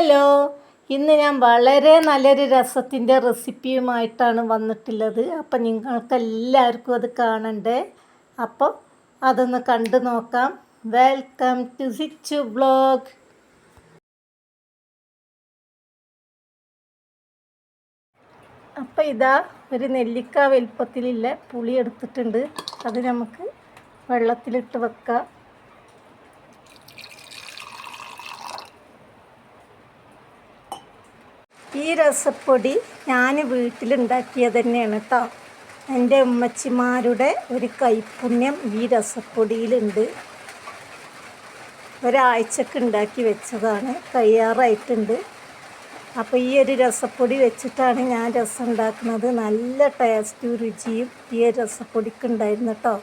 Hello ഇന്ന് ഞാൻ വളരെ നല്ലൊരു രസത്തിന്റെ റെസിപ്പിയുമായിട്ടാണ് വന്നിട്ടുള്ളത്. അപ്പം നിങ്ങൾക്ക് എല്ലാവർക്കും അത് കാണണ്ടേ? അപ്പോൾ അതൊന്ന് കണ്ടു നോക്കാം. വെൽക്കം ടു സിച്ചു ബ്ലോഗ് അപ്പം ഇതാ ഒരു നെല്ലിക്ക വലുപ്പത്തിലുള്ള പുളി എടുത്തിട്ടുണ്ട്. അത് നമുക്ക് വെള്ളത്തിലിട്ട് വെക്കാം. ഈ രസപ്പൊടി ഞാൻ വീട്ടിലുണ്ടാക്കിയത് തന്നെയാണ് കേട്ടോ എന്റെ ഉമ്മച്ചിമാരുടെ ഒരു കൈപ്പുണ്യം ഈ രസപ്പൊടിയിലുണ്ട്. ഒരാഴ്ചക്ക് ഉണ്ടാക്കി വെച്ചതാണ് തയ്യാറായിട്ടുണ്ട്. അപ്പോൾ ഈ ഒരു രസപ്പൊടി വെച്ചിട്ടാണ് ഞാൻ രസം ഉണ്ടാക്കുന്നത്. നല്ല ടേസ്റ്റും രുചിയും ഈ രസപ്പൊടിക്ക് ഉണ്ടായിരുന്നു കേട്ടോ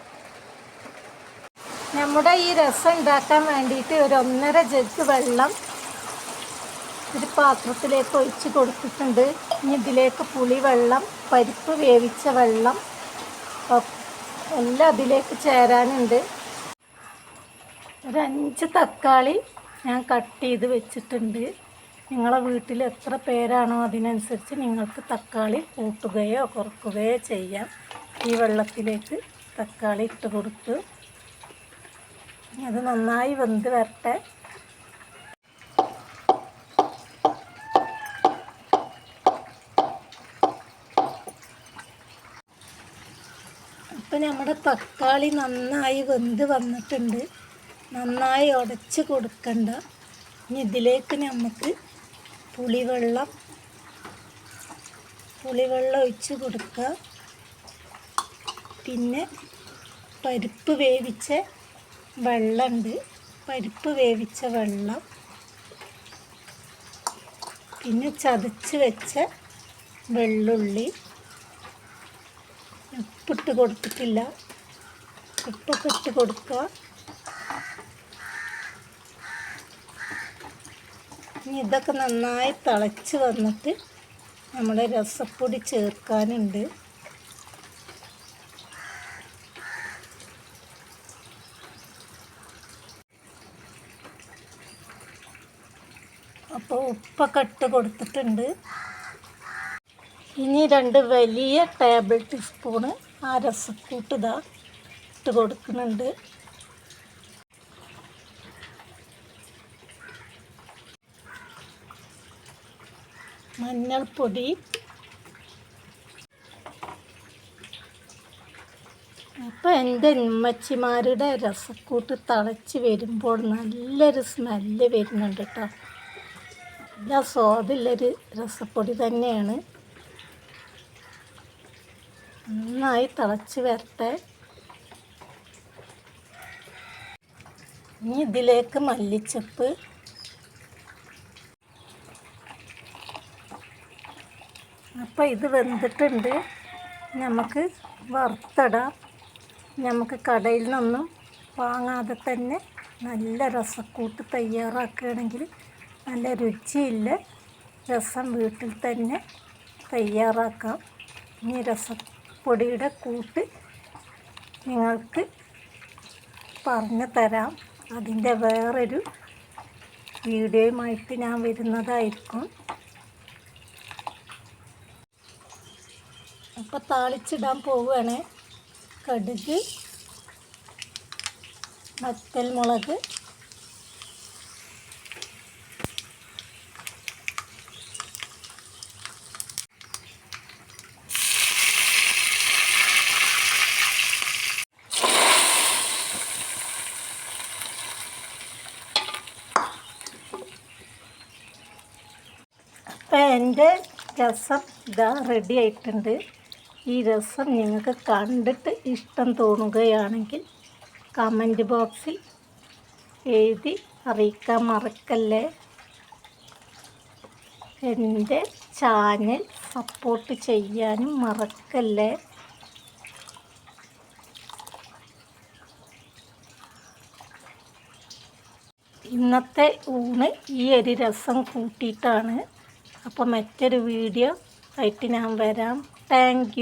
നമ്മുടെ ഈ രസം ഉണ്ടാക്കാൻ വേണ്ടിയിട്ട് ഒരു ഒന്നര ജഗ് വെള്ളം ഒരു പാത്രത്തിലേക്ക് ഒഴിച്ച് കൊടുത്തിട്ടുണ്ട്. ഇനി ഇതിലേക്ക് പുളി വെള്ളം പരിപ്പ് വേവിച്ച വെള്ളം എല്ലാം അതിലേക്ക് ചേരാനുണ്ട്. ഒരു അഞ്ച് തക്കാളി ഞാൻ കട്ട് ചെയ്ത് വെച്ചിട്ടുണ്ട്. നിങ്ങളെ വീട്ടിൽ എത്ര പേരാണോ അതിനനുസരിച്ച് നിങ്ങൾക്ക് തക്കാളി കൂട്ടുകയോ കുറക്കുകയോ ചെയ്യാം. ഈ വെള്ളത്തിലേക്ക് തക്കാളി ഇട്ട് കൊടുത്ത്. അത് നന്നായി വെന്ത് വരട്ടെ. അപ്പം നമ്മുടെ തക്കാളി നന്നായി വെന്ത് വന്നിട്ടുണ്ട്. നന്നായി ഉടച്ച് കൊടുക്കണ്ട. ഇനി ഇതിലേക്ക് നമുക്ക് പുളിവെള്ളം പുളിവെള്ളം ഒഴിച്ച് കൊടുക്കുക പിന്നെ പരിപ്പ് വേവിച്ച വെള്ളമുണ്ട്. പരിപ്പ് വേവിച്ച വെള്ളം. പിന്നെ ചതച്ച് വെച്ച വെള്ളുള്ളി. ഉപ്പിട്ട് കൊടുത്തിട്ടില്ല. ഉപ്പൊക്കെ ഇട്ട് കൊടുക്കുക. ഇനി ഇതൊക്കെ നന്നായി തിളച്ച് വന്നിട്ട് നമ്മുടെ രസപ്പൊടി ചേർക്കാനുണ്ട്. അപ്പോൾ ഉപ്പൊക്കെ ഇട്ട് കൊടുത്തിട്ടുണ്ട്. ഇനി രണ്ട് വലിയ ടേബിൾ ടീസ്പൂണ് ആ രസക്കൂട്ട് ഇതാ ഇട്ട് കൊടുക്കുന്നുണ്ട്. മഞ്ഞൾപ്പൊടി. അപ്പോൾ എന്റെ ഉമ്മച്ചിമാരുടെ രസക്കൂട്ട് തിളച്ച് വരുമ്പോൾ നല്ലൊരു സ്മെല്ല് വരുന്നുണ്ട് കേട്ടോ. നല്ല സ്വാദുള്ളൊരു രസപ്പൊടി തന്നെയാണ്. നന്നായി തിളച്ച് വരട്ടെ. ഇനി ഇതിലേക്ക് മല്ലിച്ചപ്പ്. അപ്പോൾ ഇത് വെന്തിട്ടുണ്ട്. നമുക്ക് വറുത്തിടാം. നമുക്ക് കടയിൽ നിന്നും വാങ്ങാതെ തന്നെ നല്ല രസക്കൂട്ട് തയ്യാറാക്കുകയാണെങ്കിൽ നല്ല രുചിയില്ല രസം വീട്ടിൽ തന്നെ തയ്യാറാക്കാം. ഇനി രസപ്പൊടിയുടെ കൂട്ട് നിങ്ങൾക്ക് പറഞ്ഞു തരാം. അതിന്റെ വേറൊരു വീഡിയോയുമായിട്ട് ഞാൻ വരുന്നതായിരിക്കും. അപ്പോൾ താളിച്ചിടാൻ പോവുകയാണ്. കടുക് വറ്റൽ മുളക് അപ്പം എന്റെ രസം ഇതാ റെഡി ആയിട്ടുണ്ട്. ഈ രസം നിങ്ങൾക്ക് കണ്ടിട്ട് ഇഷ്ടം തോന്നുകയാണെങ്കിൽ കമന്റ് ബോക്സിൽ എഴുതി അറിയിക്കാൻ മറക്കല്ലേ? എന്റെ ചാനൽ സപ്പോർട്ട് ചെയ്യാനും മറക്കല്ലേ? ഇന്നത്തെ ഊണ് ഈ ഒരു രസം കൂട്ടിയിട്ടാണ്. അപ്പോൾ മറ്റൊരു വീഡിയോ ആയിട്ട് ഞാൻ വരാം. താങ്ക്